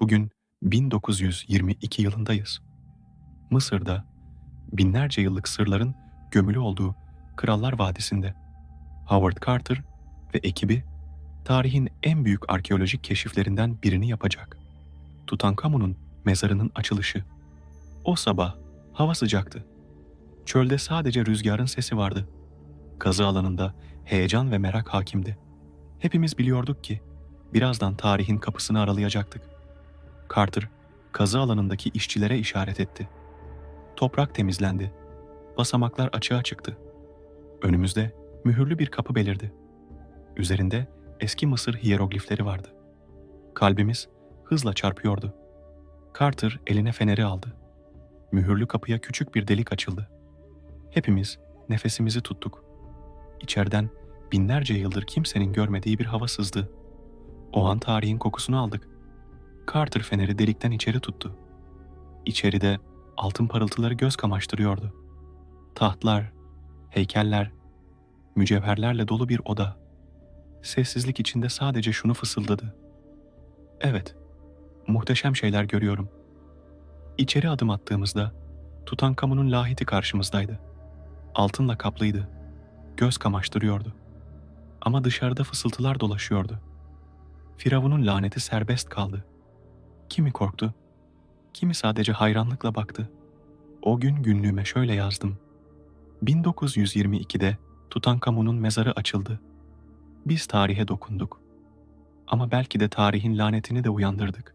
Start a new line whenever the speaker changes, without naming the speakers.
Bugün 1922 yılındayız. Mısır'da binlerce yıllık sırların gömülü olduğu Krallar Vadisi'nde Howard Carter ve ekibi tarihin en büyük arkeolojik keşiflerinden birini yapacak. Tutankamon'un mezarının açılışı. O sabah hava sıcaktı. Çölde sadece rüzgarın sesi vardı. Kazı alanında heyecan ve merak hakimdi. Hepimiz biliyorduk ki birazdan tarihin kapısını aralayacaktık. Carter kazı alanındaki işçilere işaret etti. Toprak temizlendi. Basamaklar açığa çıktı. Önümüzde mühürlü bir kapı belirdi. Üzerinde eski Mısır hiyeroglifleri vardı. Kalbimiz hızla çarpıyordu. Carter eline feneri aldı. Mühürlü kapıya küçük bir delik açıldı. Hepimiz nefesimizi tuttuk. İçeriden binlerce yıldır kimsenin görmediği bir hava sızdı. O an tarihin kokusunu aldık. Carter feneri delikten içeri tuttu. İçeride altın parıltıları göz kamaştırıyordu. Tahtlar, heykeller, mücevherlerle dolu bir oda. Sessizlik içinde sadece şunu fısıldadı. Evet, muhteşem şeyler görüyorum. İçeri adım attığımızda Tutankamon'un lahiti karşımızdaydı. Altınla kaplıydı. Göz kamaştırıyordu. Ama dışarıda fısıltılar dolaşıyordu. Firavun'un laneti serbest kaldı. Kimi korktu, kimi sadece hayranlıkla baktı. O gün günlüğüme şöyle yazdım. 1922'de Tutankamon'un mezarı açıldı. Biz tarihe dokunduk. Ama belki de tarihin lanetini de uyandırdık.